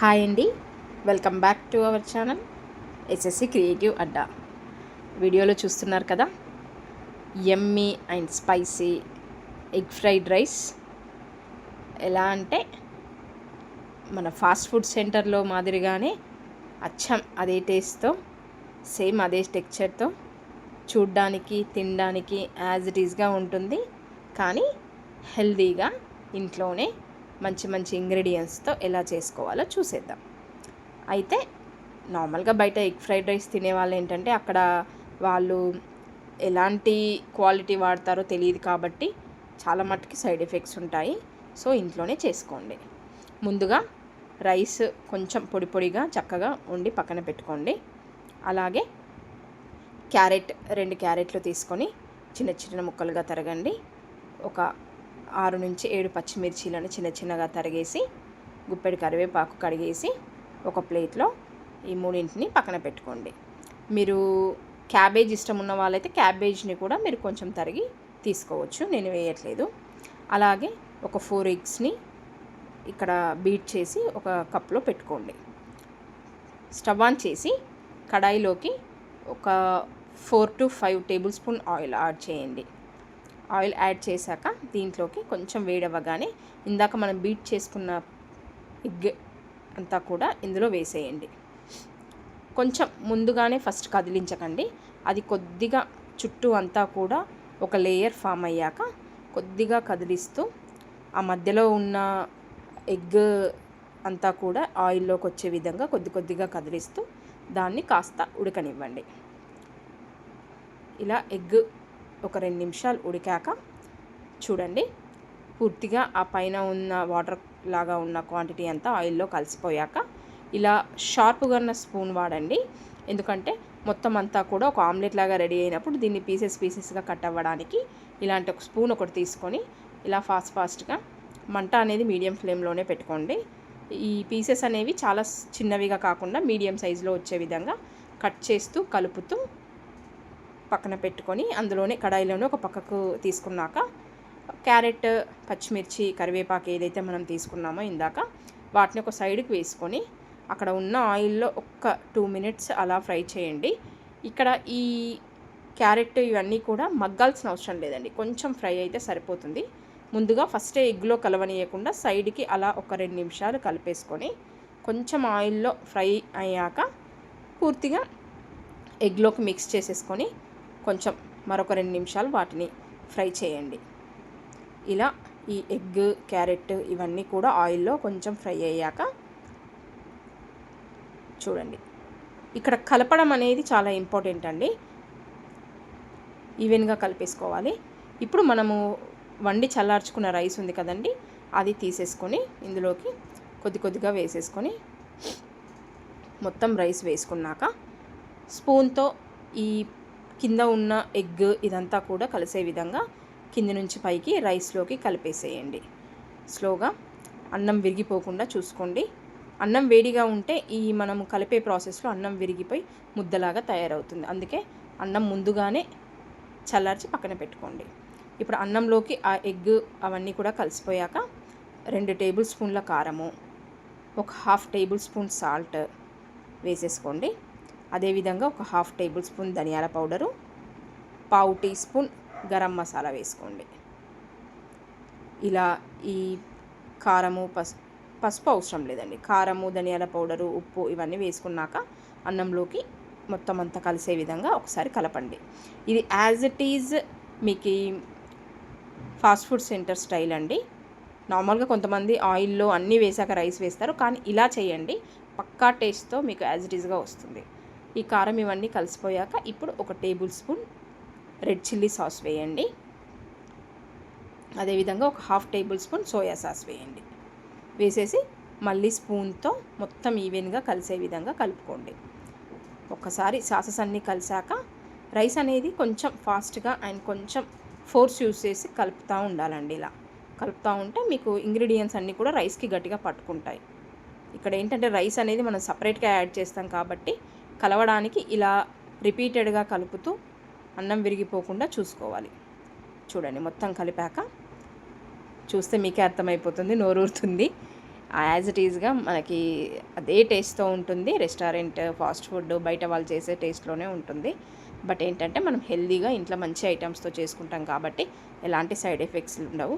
Hi అండి. Welcome back to our channel. SSC creative Adda. వీడియోలో చూస్తున్నారు కదా? Yummy and spicy egg fried rice. ఎలా అంటే మన ఫాస్ట్ ఫుడ్ సెంటర్లో మాదిరిగానే అచ్చం అదే టేస్ట్తో సేమ్ అదే టెక్చర్తో చూడ్డానికి తినడానికి యాజ్ ఇట్ ఈస్గా ఉంటుంది. కానీ హెల్దీగా ఇంట్లోనే మంచి మంచి ఇంగ్రీడియంట్స్తో ఎలా చేసుకోవాలో చూసేద్దాం. అయితే నార్మల్గా బయట ఎగ్ ఫ్రైడ్ రైస్ తినే వాళ్ళు ఏంటంటే అక్కడ వాళ్ళు ఎలాంటి క్వాలిటీ వాడతారో తెలియదు కాబట్టి చాలా మట్టుకి సైడ్ ఎఫెక్ట్స్ ఉంటాయి. సో ఇంట్లోనే చేసుకోండి. ముందుగా రైస్ కొంచెం పొడి పొడిగా చక్కగా ఉండి పక్కన పెట్టుకోండి. అలాగే క్యారెట్ రెండు క్యారెట్లు తీసుకొని చిన్న చిన్న ముక్కలుగా తరగండి. ఒక ఆరు నుంచి ఏడు పచ్చిమిర్చీలను చిన్న చిన్నగా తరిగేసి గుప్పెడు కరివేపాకు కడిగేసి ఒక ప్లేట్లో ఈ మూడింటిని పక్కన పెట్టుకోండి. మీరు క్యాబేజ్ ఇష్టం ఉన్న వాళ్ళైతే క్యాబేజ్ని కూడా మీరు కొంచెం తరిగి తీసుకోవచ్చు. నేను వేయట్లేదు. అలాగే ఒక ఫోర్ ఎగ్స్ని ఇక్కడ బీట్ చేసి ఒక కప్లో పెట్టుకోండి. స్టవ్ ఆన్ చేసి కడాయిలోకి ఒక four to five tablespoon oil add చేయండి. ఆయిల్ యాడ్ చేశాక దీంట్లోకి కొంచెం వేడవ్వగానే ఇందాక మనం బీట్ చేసుకున్న ఎగ్ అంతా కూడా ఇందులో వేసేయండి. కొంచెం ముందుగానే ఫస్ట్ కదిలించకండి. అది కొద్దిగా చుట్టూ అంతా కూడా ఒక లేయర్ ఫామ్ అయ్యాక కొద్దిగా కదిలిస్తూ ఆ మధ్యలో ఉన్న ఎగ్ అంతా కూడా ఆయిల్లోకి వచ్చే విధంగా కొద్ది కొద్దిగా కదిలిస్తూ దాన్ని కాస్త ఉడకనివ్వండి. ఇలా ఎగ్ ఒక రెండు నిమిషాలు ఉడికాక చూడండి. పూర్తిగా ఆ పైన ఉన్న వాటర్ లాగా ఉన్న క్వాంటిటీ అంతా ఆయిల్లో కలిసిపోయాక ఇలా షార్ప్గా ఉన్న స్పూన్ వాడండి. ఎందుకంటే మొత్తం అంతా కూడా ఒక ఆమ్లెట్ లాగా రెడీ అయినప్పుడు దీన్ని పీసెస్ పీసెస్గా కట్ అవ్వడానికి ఇలాంటి ఒక స్పూన్ ఒకటి తీసుకొని ఇలా ఫాస్ట్ ఫాస్ట్గా మంట అనేది మీడియం ఫ్లేమ్లోనే పెట్టుకోండి. ఈ పీసెస్ అనేవి చాలా చిన్నవిగా కాకుండా మీడియం సైజులో వచ్చే విధంగా కట్ చేస్తూ కలుపుతూ పక్కన పెట్టుకొని అందులోనే కడాయిలోనే ఒక పక్కకు తీసుకున్నాక క్యారెట్ పచ్చిమిర్చి కరివేపాకు ఏదైతే మనం తీసుకున్నామో ఇందాక వాటిని ఒక సైడ్కి వేసుకొని అక్కడ ఉన్న ఆయిల్లో ఒక్క టూ మినిట్స్ అలా ఫ్రై చేయండి. ఇక్కడ ఈ క్యారెట్ ఇవన్నీ కూడా మగ్గాల్సిన అవసరం లేదండి. కొంచెం ఫ్రై అయితే సరిపోతుంది. ముందుగా ఫస్ట్ ఎగ్లో కలవనీయకుండా సైడ్కి అలా ఒక రెండు నిమిషాలు కలిపేసుకొని కొంచెం ఆయిల్లో ఫ్రై అయ్యాక పూర్తిగా ఎగ్లోకి మిక్స్ చేసేసుకొని కొంచెం మరొక రెండు నిమిషాలు వాటిని ఫ్రై చేయండి. ఇలా ఈ ఎగ్ క్యారెట్ ఇవన్నీ కూడా ఆయిల్లో కొంచెం ఫ్రై అయ్యాక చూడండి. ఇక్కడ కలపడం అనేది చాలా ఇంపార్టెంట్ అండి. ఈవెన్గా కలిపేసుకోవాలి. ఇప్పుడు మనము వండి చల్లార్చుకున్న రైస్ ఉంది కదండి అది తీసేసుకొని ఇందులోకి కొద్ది కొద్దిగా వేసేసుకొని మొత్తం రైస్ వేసుకున్నాక స్పూన్తో ఈ కింద ఉన్న ఎగ్ ఇదంతా కూడా కలిసే విధంగా కింది నుంచి పైకి రైస్లోకి కలిపేసేయండి. స్లోగా అన్నం విరిగిపోకుండా చూసుకోండి. అన్నం వేడిగా ఉంటే ఈ మనం కలిపే ప్రాసెస్లో అన్నం విరిగిపోయి ముద్దలాగా తయారవుతుంది. అందుకే అన్నం ముందుగానే చల్లార్చి పక్కన పెట్టుకోండి. ఇప్పుడు అన్నంలోకి ఆ ఎగ్ అవన్నీ కూడా కలిసిపోయాక రెండు టేబుల్ స్పూన్ల కారము ఒక హాఫ్ టేబుల్ స్పూన్ సాల్ట్ వేసేసుకోండి. అదేవిధంగా ఒక హాఫ్ టేబుల్ స్పూన్ ధనియాల పౌడరు పావు టీ స్పూన్ గరం మసాలా వేసుకోండి. ఇలా ఈ కారము పసు పసుపు అవసరం లేదండి. కారము ధనియాల పౌడరు ఉప్పు ఇవన్నీ వేసుకున్నాక అన్నంలోకి మొత్తం అంతా కలిసే విధంగా ఒకసారి కలపండి. ఇది యాజ్ ఇట్ ఈజ్ మీకు ఫాస్ట్ ఫుడ్ సెంటర్ స్టైల్ అండి. నార్మల్గా కొంతమంది ఆయిల్లో అన్నీ వేసాక రైస్ వేస్తారు. కానీ ఇలా చేయండి పక్కా టేస్ట్తో మీకు యాజ్ ఇట్ ఈజ్గా వస్తుంది. ఈ కారం ఇవన్నీ కలిసిపోయాక ఇప్పుడు ఒక tablespoon red chilli sauce వేయండి. అదేవిధంగా ఒక half tablespoon soya sauce వేయండి. వేసేసి మళ్ళీ స్పూన్తో మొత్తం ఈవెన్గా కలిసే విధంగా కలుపుకోండి. ఒక్కసారి సాసెస్ అన్నీ కలిసాక రైస్ అనేది కొంచెం ఫాస్ట్గా అండ్ కొంచెం ఫోర్స్ యూస్ చేసి కలుపుతూ ఉండాలండి ఇలా. కలుపుతూ ఉంటే మీకు ఇంగ్రీడియంట్స్ అన్నీ కూడా రైస్కి గట్టిగా పట్టుకుంటాయి. ఇక్కడ ఏంటంటే రైస్ అనేది మనం సపరేట్గా యాడ్ చేస్తాం కాబట్టి కలవడానికి ఇలా రిపీటెడ్గా కలుపుతూ అన్నం విరిగిపోకుండా చూసుకోవాలి. చూడండి మొత్తం కలిపాక చూస్తే మీకే అర్థమైపోతుంది నోరూరుతుంది. యాజ్ ఇట్ ఈజ్గా మనకి అదే టేస్ట్తో ఉంటుంది. రెస్టారెంట్ ఫాస్ట్ ఫుడ్ బయట వాళ్ళు చేసే టేస్ట్లోనే ఉంటుంది. బట్ ఏంటంటే మనం హెల్దీగా ఇంట్లో మంచి ఐటమ్స్తో చేసుకుంటాం కాబట్టి ఎలాంటి సైడ్ ఎఫెక్ట్స్ ఉండవు.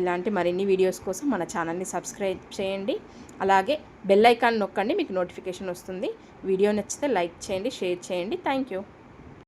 ఇలాంటి మరిన్ని వీడియోస్ కోసం మన ఛానల్ని సబ్స్క్రైబ్ చేయండి. అలాగే బెల్ ఐకాన్ నొక్కండి మీకు నోటిఫికేషన్ వస్తుంది. వీడియో నచ్చితే లైక్ చేయండి షేర్ చేయండి. Thank you.